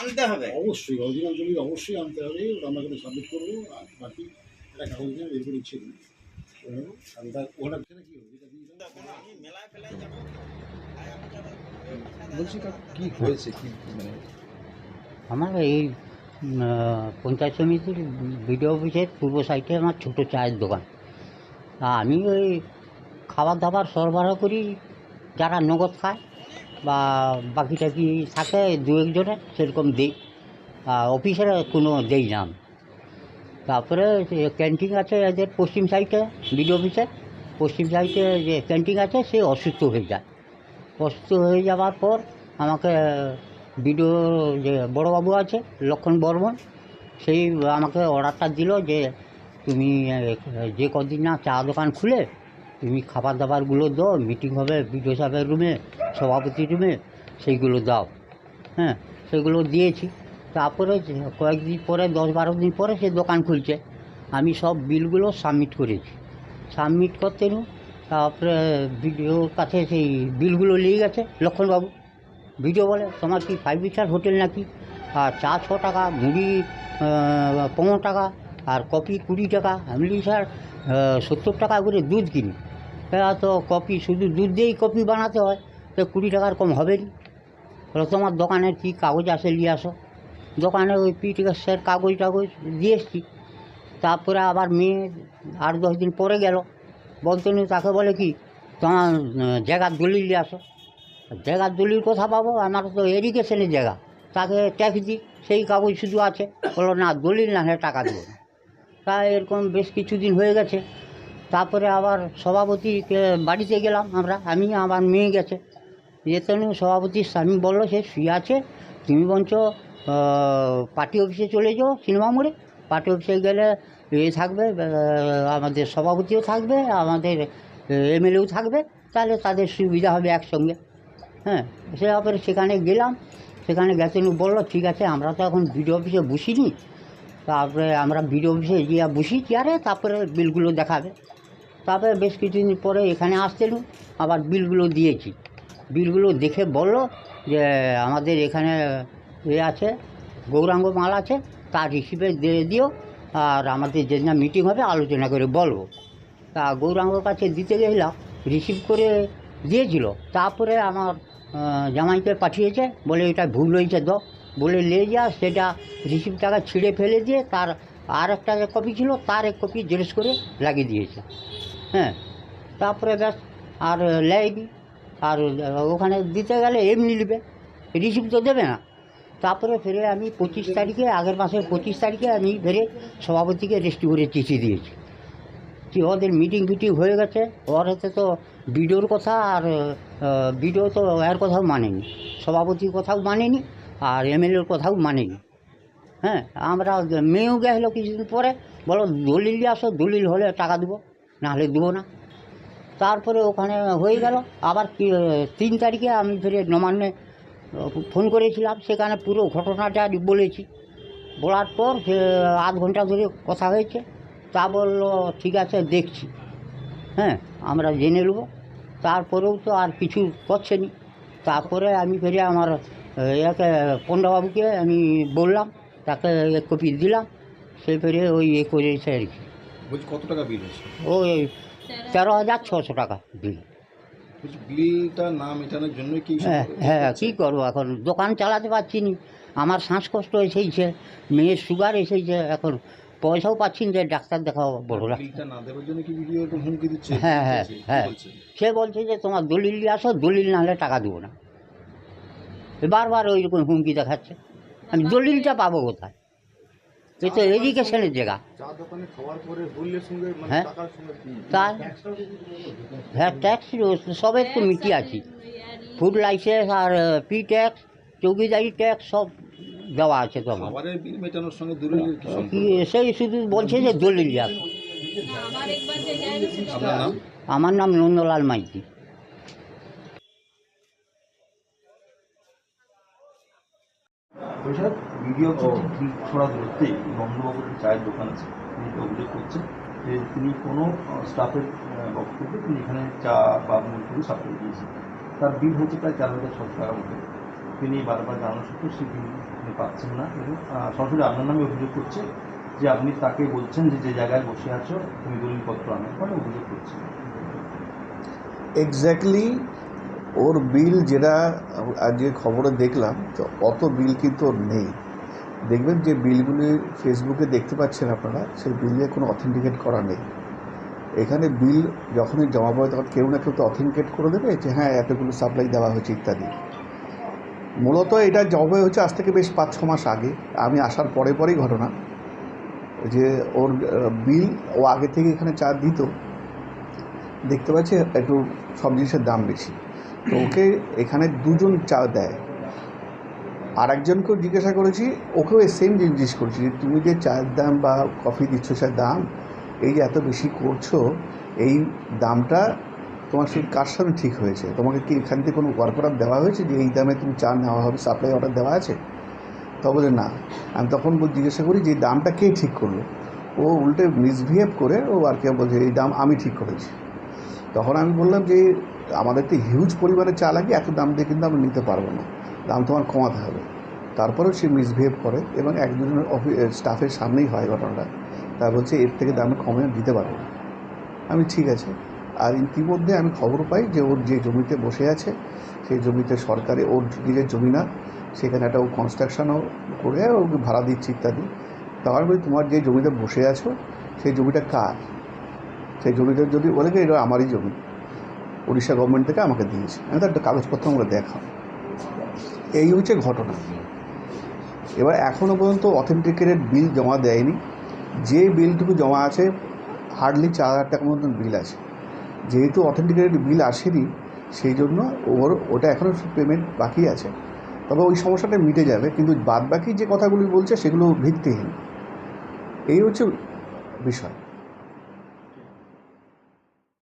আনতে হবে। অবশ্যই অরিজিনাল দলিল অবশ্যই আনতে হবে ওটা আমরা কিন্তু সাবমিট করব আর বাকি একটা কাগজ দিয়ে বের করে ইচ্ছে দিই। বলছি কি হয়েছে? কি মানে? আমার এই পঞ্চায়েত সমিতির বিডিও অফিসের পূর্ব সাইডে আমার ছোটো চায়ের দোকান। আমি ওই খাবার দাবার সরবরাহ করি যারা নগদ খায় বা বাকি টাকি থাকে, দু একজনের, সেরকম দিই। অফিসের কোনো দেই না তারপরে ক্যান্টিন আছে এদের পশ্চিম সাইডে বিডিও অফিসে পশ্চিম সাইডে যে ক্যান্টিন আছে, সে অসুস্থ হয়ে যায়। অসুস্থ হয়ে যাওয়ার পর আমাকে বিডিও যে বড়োবাবু আছে, লক্ষণ বর্মন, সেই আমাকে অর্ডারটা দিল যে, তুমি যে কদিন না চা দোকান খুলে তুমি খাবার দাবারগুলো দাও মিটিং হবে বিডিও সাহেবের রুমে সভাপতি রুমে সেইগুলো দাও। হ্যাঁ সেগুলো দিয়েছি। তারপরে কয়েকদিন পরে, দশ বারো দিন পরে সে দোকান খুলছে। আমি সব বিলগুলো সাবমিট করেছি। সাবমিট করতে নু, তারপরে ভিডিওর কাছে সেই বিলগুলো নিয়ে গেছে, লক্ষণবাবু। ভিডিও বলে, তোমার কি ফাইভ স্টার হোটেল নাকি? আর চা ছ টাকা, মুড়ি পনেরো টাকা, আর কপি কুড়ি টাকা। আমি স্যার সত্তর টাকা করে দুধ কিনি। হ্যাঁ তো কফি শুধু দুধ দিয়েই কফি বানাতে হয়, তো কুড়ি টাকার কম হবে না। তোমার দোকানের কী কাগজ আছে নিয়ে আসো। দোকানে ওই পিটিকাসের কাগজ টাগজ দিয়ে এসছি। তারপরে আবার মেয়ে আট দশ দিন পরে গেল। বলতে তাকে বলে কি, তোমার জায়গার দলিল নিয়ে আসো। জায়গার দলিল কোথা পাবো? আমার তো এডুকেশনের জায়গা। তাকে ট্যাক্স দিই, সেই কাগজ শুধু আছে। বলো না, দলিল না, হলে টাকা দেবো তা এরকম বেশ কিছুদিন হয়ে গেছে। তারপরে আবার সভাপতি বাড়িতে গেলাম আমরা। আমি, আমার মেয়ে গেছে। যেতে সভাপতির স্বামী বলল, সে শুয়ে আছে। তুমি বঞ্চ পার্টি অফিসে চলে যাও সিনেমা মোড়ে পার্টি অফিসে গেলে এ থাকবে আমাদের সভাপতিও থাকবে, আমাদের এমএলএও থাকবে। তাহলে তাদের সুবিধা হবে একসঙ্গে। হ্যাঁ সে তারপরে সেখানে গেলাম। সেখানে গেছে বলল, ঠিক আছে, আমরা তো এখন বিডিও অফিসে বসিনি। তারপরে আমরা বিডিও অফিসে গিয়ে বসি, চেয়ারে, তারপরে বিলগুলো দেখাবে। তারপরে বেশ কিছুদিন পরে এখানে আসতেন আবার বিলগুলো দিয়েছি। বিলগুলো দেখে বলল যে আমাদের এখানে এ আছে, গৌরাঙ্গ মাল আছে তার হিসেবে দিয়ে দিও, আর আমাদের যেদিন মিটিং হবে আলোচনা করে বলব। তা গৌরাঙ্গর কাছে দিতে গেলাম রিসিভ করে দিয়েছিল, তারপরে আমার জামাইকে পাঠিয়েছে, বলে এটা ভুল হয়েছে তো। বলে নিয়ে যা, সেটা রিসিভ টাকা ছিঁড়ে ফেলে দিয়ে তার আর একটা কপি ছিল, তার এক কপি জেরক্স করে লাগিয়ে দিয়েছে। হ্যাঁ তারপরে ব্যাস আর লেয়নি আর ওখানে দিতে গেলে এমনি নেবে রিসিভ তো দেবে না। তারপরে ফেরে আমি পঁচিশ তারিখে, আগের মাসের পঁচিশ তারিখে আমি ফেরে সভাপতিকে রেস্টি করে চিঠি দিয়েছি। কি ওদের মিটিং ফিটিং হয়ে গেছে, ওর হাতে তো বিডিওর কথা আর বিডিও তো এর কথাও মানেনি, সভাপতির কথাও মানেনি, আর এমএলএর কথাও মানেনি। হ্যাঁ আমরা মেয়েও গেছিল কিছুদিন পরে, বলো দলিল আসো, দলিল হলে টাকা দেবো। না হলে দেবো না। তারপরে ওখানে হয়ে গেল। আবার তিন তারিখে আমি ফিরে নবান্নে ফোন করেছিলাম। সেখানে পুরো ঘটনাটা বলেছি। বলার পর সে আধ ঘণ্টা ধরে কথা হয়েছে। তা বলল, ঠিক আছে, দেখছি। হ্যাঁ আমরা জেনে নেব। তারপরেও তো আর কিছু করছে নি। তারপরে আমি ফিরে আমার ইয়াকে পণ্ডাবাবুকে আমি বললাম, তাকে এক কপি দিলাম। সে ফিরে ওই এ করেছে আর কি। বলছি কত টাকা বিল হয়েছে? ওই তেরো হাজার ছশো টাকা বলছি বিলটা না মেটানোর জন্য কি হ্যাঁ হ্যাঁ কী করব এখন? দোকান চালাতে পারছি নি। আমার শ্বাসকষ্ট এসেইছে মেয়ের সুগার এসেইছে এখন পয়সাও পাচ্ছি না যে ডাক্তার দেখাও বড় না দেওয়ার জন্য কি ভিডিও এরকম হুমকি দিচ্ছে? হ্যাঁ, হ্যাঁ, হ্যাঁ। সে বলছে যে তোমার দলিল নিয়ে আসো দলিল না হলে টাকা দেবো না। বারবার ওই রকম হুমকি দেখাচ্ছে। আমি দলিলটা পাবো কোথায়? এ তো এডুকেশনের জায়গা। মানে হ্যাঁ। টাকার সঙ্গে কি? তার হ্যাঁ ট্যাক্স সবের তো মিটিয়ে আছি। ফুড লাইসেন্স আর পি ট্যাক্স চৌকিদারি ট্যাক্স সব দেওয়া আছে তো আমার। কি সেই শুধু বলছে যে দলিল যাবে আপনার নাম? আমার নাম নন্দলাল মাইতি। স্যার ভিডিও ছড়া দূরত্বেই বন্ধুবাবুর চায়ের দোকান আছে তিনি অভিযোগ করছেন যে তিনি কোনো স্টাফের বক্তব্যে তিনি এখানে চা বা মুড়ি সাপ্লাই দিয়েছেন। তার বিল হচ্ছে প্রায় চার হাজার ছশো টাকার মতো। তিনি বারবার জানানো সত্ত্বেও সেই বিল তিনি পাচ্ছেন না। এবং সরাসরি আপনার নামে অভিযোগ করছে যে আপনি তাকে বলছেন যে যে জায়গায় বসে আছো তুমি দলিলপত্র আনো মানে অভিযোগ করছে এক্স্যাক্টলি ওর বিল যেটা আজকে খবরে দেখলাম, তো অত বিল কিন্তু ওর নেই। দেখবেন যে বিলগুলি ফেসবুকে দেখতে পাচ্ছেন আপনারা, সেই বিলে কোনো অথেন্টিকেট করা নেই। এখানে বিল যখনই জমা পড়ে তখন কেউ না কেউ তো অথেন্টিকেট করে দেবে যে হ্যাঁ এতগুলো সাপ্লাই দেওয়া হয়েছে ইত্যাদি। মূলত এটা জমা হচ্ছে আজ থেকে বেশ পাঁচ ছ মাস আগে। আমি আসার পরে পরেই ঘটনা। যে ওর বিল ও আগে থেকে এখানে চা দিত। দেখতে পাচ্ছি একটু সব জিনিসের দাম বেশি। ওকে এখানে দুজন চা দেয়। আর একজনকেও জিজ্ঞাসা করেছি, ওকেও সেম জিনিস করেছি যে, তুমি যে চায়ের দাম বা কফি দিচ্ছ সে দাম, এই যে এত বেশি করছ, এই দামটা তোমার সেই কার সাথে ঠিক হয়েছে? তোমাকে কি এখান থেকে কোনো অর্ডার দেওয়া হয়েছে যে, এই দামে তুমি চা নেওয়া হবে সাপ্লাই অর্ডার দেওয়া আছে? তা বলে, না। আমি তখন জিজ্ঞাসা করি যে দামটা কে ঠিক করল? ও উল্টে মিসবিহেভ করে, ও আর কি বলছে, এই দাম আমি ঠিক করেছি। তখন আমি বললাম যে আমাদের তো হিউজ পরিমাণে চা লাগে এত দাম দিয়ে কিন্তু আমরা নিতে পারব না। দাম তোমার কমাতে হবে। তারপরেও সে মিসবিহেভ করে এবং এক দুজনের স্টাফের সামনেই হয় ঘটনাটা। তা বলছে, এর থেকে দামে কমে দিতে পারব আমি, ঠিক আছে। আর ইতিমধ্যে আমি খবর পাই যে ওর যে জমিতে বসে আছে, সেই জমিতে সরকারে ওর নিজের জমি না, সেখানে একটা ও কনস্ট্রাকশনও করে ও ভাড়া দিচ্ছে ইত্যাদি। তার বলি, তোমার যে জমিতে বসে আছো, সেই জমিটা কার? সেই জমিটা যদি বলে এটা আমারই জমি। উড়িষ্যা গভর্নমেন্ট থেকে আমাকে দিয়েছে। আমি তো একটা কাগজপত্র আমরা দেখাও এই হচ্ছে ঘটনা। এবার এখনও পর্যন্ত অথেন্টিকেটেড বিল জমা দেয়নি। যে বিলটুকু জমা আছে হার্ডলি চার হাজার টাকার মতন বিল আছে। যেহেতু অথেন্টিকেটেড বিল আসেনি, সেই জন্য ওর ওটা এখনও পেমেন্ট বাকি আছে। তবে ওই সমস্যাটা মিটে যাবে, কিন্তু বাদ বাকি যে কথাগুলি বলছে, সেগুলো ভিত্তিহীন। এই হচ্ছে বিষয়।